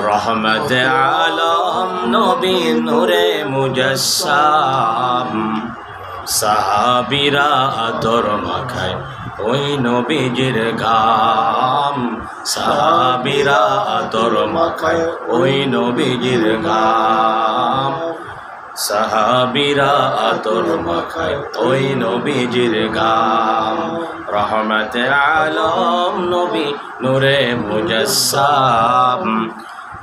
রহমত আলম নবী নূরে মুজসাম সাহাবিরা আতর মাখায় ওই নবীজির গাম। সাহাবিরা আতর মাখায় ওই নবীজির গাম। সাহাবিরা আতর মাখায় ওই নবীজির গাম। রহমত আলম নবী নূরে মুজসাম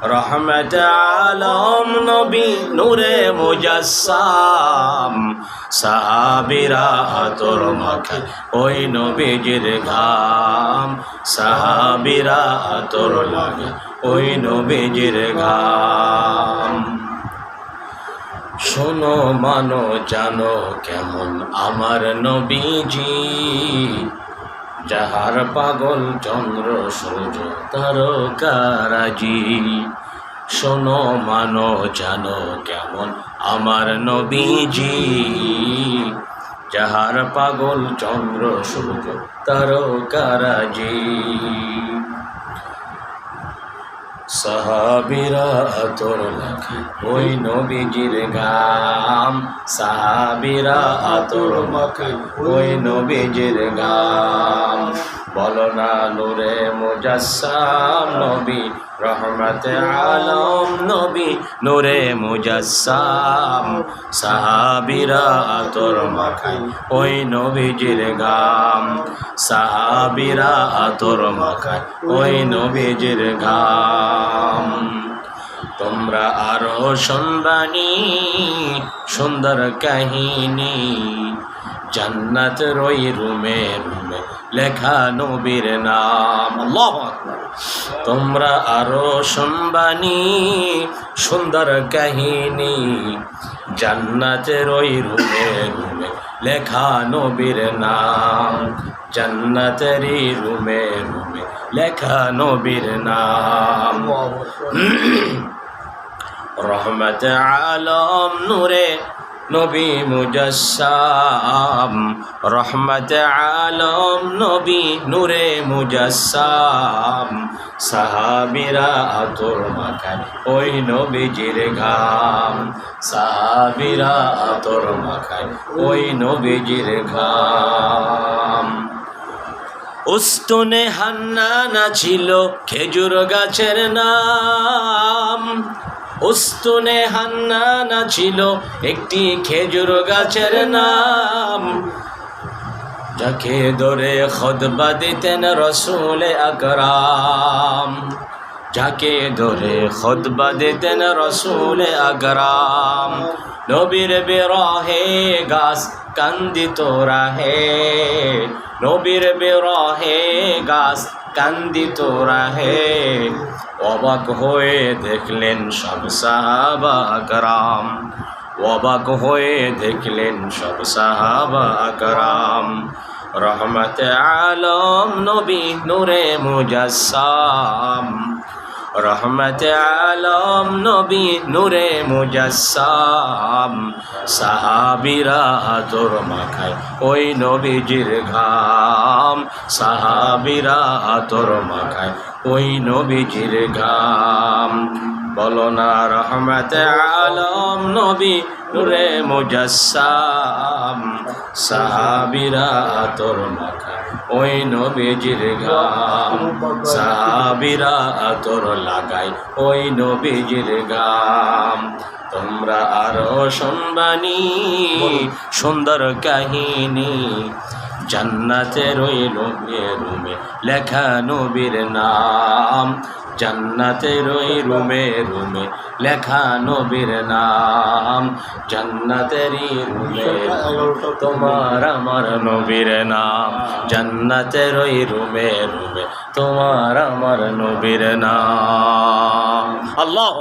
রহমত আলম নবী নূরে মুজসাম সাহাবিরা আতর মাখায় ওই নবীজির ঘাম। সাহাবিরা আতর লাগে ওই নবীজির ঘাম। শোনো মানো, জানো কেমন আমার নবীজি। যাহার পাগল চন্দ্র সূর্য তারকারাজি শোনো মানো, জানো কেমন আমার নবীজি। যাহার পাগল চন্দ্র সূর্য তারকারাজি সাহাবিরা আতর লাখে ওই নবীজির গাম। সাহাবিরা আতর মাখে, ওই নবীজির গাম। মুজাসাম নূরে মুজাসসাম নবী, রহমত আলম নবী, নূরে মুজাসাম সাহাবিরা আতর মাখাই ওই নবীজির গাম। সাহাবিরা আতর মাখাই ওই নবীজির গাম। তোমরা আরও শুনবানি সুন্দর কাহিনী। জান্নাত রই রুমে রুমে লেখা নবীর নাম। তোমরা আরও শুনবানি সুন্দর কাহিনী। জান্নাতের ওই রুমে রুমে লেখা নবীর নাম। জান্নাতেরই রুমে রুমে লেখা নবীর নাম। রহমত আলম নূরে নবী মুজসাম রহমত আলম নবী নূরে মুজসাম সাহাবিরা আতর মাখায় ওই নবীজির ঘাম। সাহাবিরা আতর মাখায় ওই নবীজির ঘাম। উস্তুনে হান্নানা ছিল খেজুর গাছের নাম। উস্তুনে হান্নানা ছিল একটি খেজুর গাছের নাম। যাকে ধরে খদবা দিতেন রসুল আকরাম। যাকে ধরে খদবা দিতেন রসুল আকরাম। নবীর বিরহে গাছ কান্দিত রাহে। নবীর বিরহে গাছ কান্দিত রাহে। অবাক হয়ে দেখলেন সব সাহাবাকরাম অবাক হয়ে দেখলেন সব সাহাবাকরাম রহমত আলম নবী নূরে মুজাসসাম। রহমত আলম নবী নূরে মুজাসসাম, সাহাবিরা আতর মাখায় ওই নবীজির ঘাম, সাহাবিরা আতর মাখায় ওই নবীজির ঘাম। বলো না রহমত আলম নবী নূরে মুজাসসাম, সাহাবিরা আতর মাখায় ওই নবীজির গাম সাহাবিরা আতর লাগাই ওই নবীজির গাম তোমরা আরও শুনবানি সুন্দর কাহিনী। জান্নাতের ওই নবীর রুমে লেখা নবীর নাম। জান্নাতের ওই রুমে রুমে লেখা নবীর নাম। জান্নাতেরই রুমে তোমার আমার নবীর নাম। জান্নাতের ওই রুমে রুমে তোমার আমার নবীর নাম। আল্লাহ